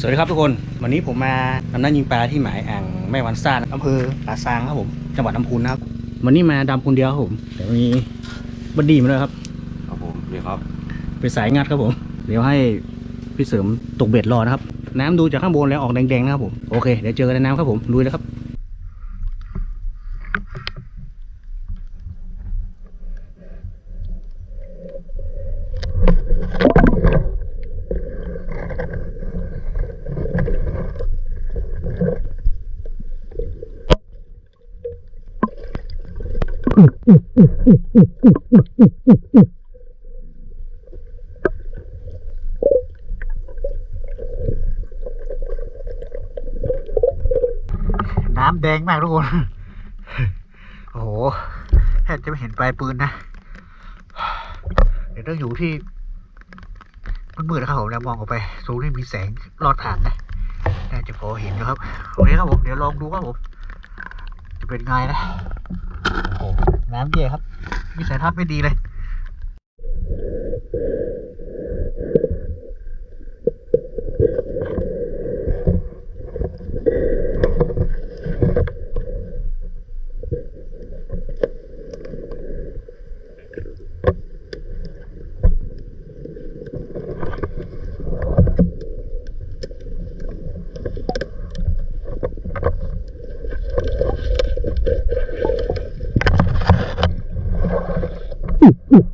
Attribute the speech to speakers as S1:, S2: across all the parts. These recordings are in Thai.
S1: สวัสดีครับทุกคน วันนี้ผมมาทำน้ำยิงปลาที่หมายอ่างแม่วันซ่านอำเภอป่าซางครับผม จังหวัดลำพูนนะครับ วันนี้มาดำคนเดียวครับผม แต่มีบัดดี้มาด้วยครับ
S2: ครับผมเดี๋ยวครับ
S1: เป็นสายงัดครับผม เดี๋ยวให้พี่เสริมตกเบ็ดรอนะครับ น้ำดูจากข้างบนแล้วออกแดงๆนะครับผม โอเค เดี๋ยวเจอกันในน้ำครับผมลุยเลยครับ น้ำแดงมากทุกคน โอ้โหแทบจะไม่เห็นปลายปืนนะ เดี๋ยวต้องอยู่ที่มืดๆนะครับผมแล้วมองออกไปสูงที่มีแสงลอดผ่านนะ น่าจะพอเห็นนะครับ โอเคครับผม เดี๋ยวลองดูครับผม จะเป็นไงนะโอ้ น้ำเย่ครับมีสายทับไม่ดีเลย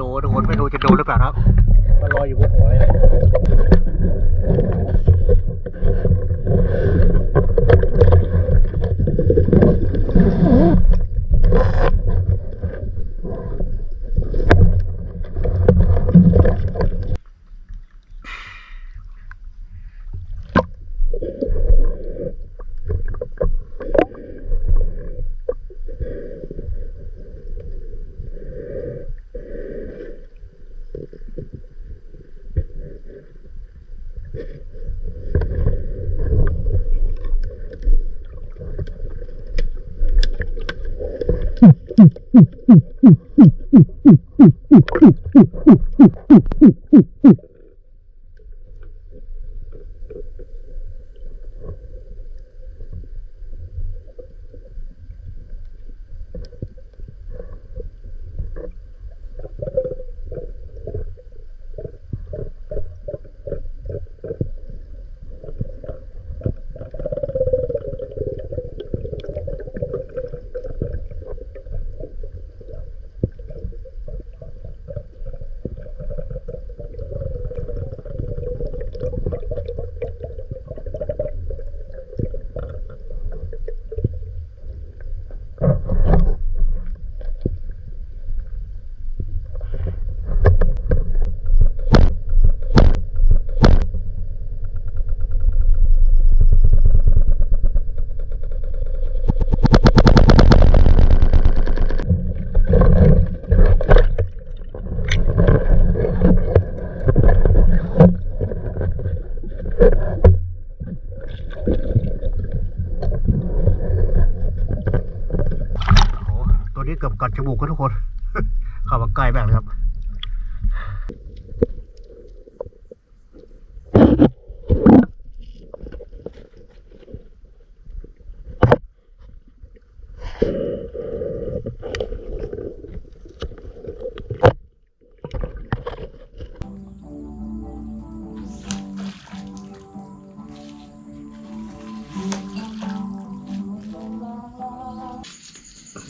S1: ดทุกคนไม่รู้จะโดนหรือเปล่าครับ มันลอยอยู่บนหัวเลยนะโอ้โหตัว นี้เกือบกัดจมูกกันทุกคน เข้ามาใกล้มากเลยครับ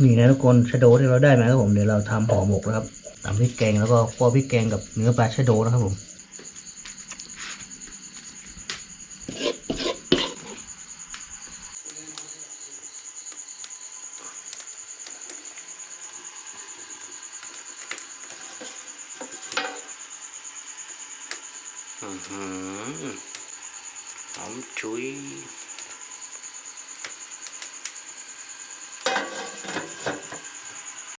S1: นี่นะทุกคนชะโดที่เราได้มาครับผมเดี๋ยวเราทำห่อหมกนะครับตำพริกแกงแล้วก็คั่วพริกแกงกับเนื้อปลาชะโดนะครับผม
S3: อือหือหอมชุย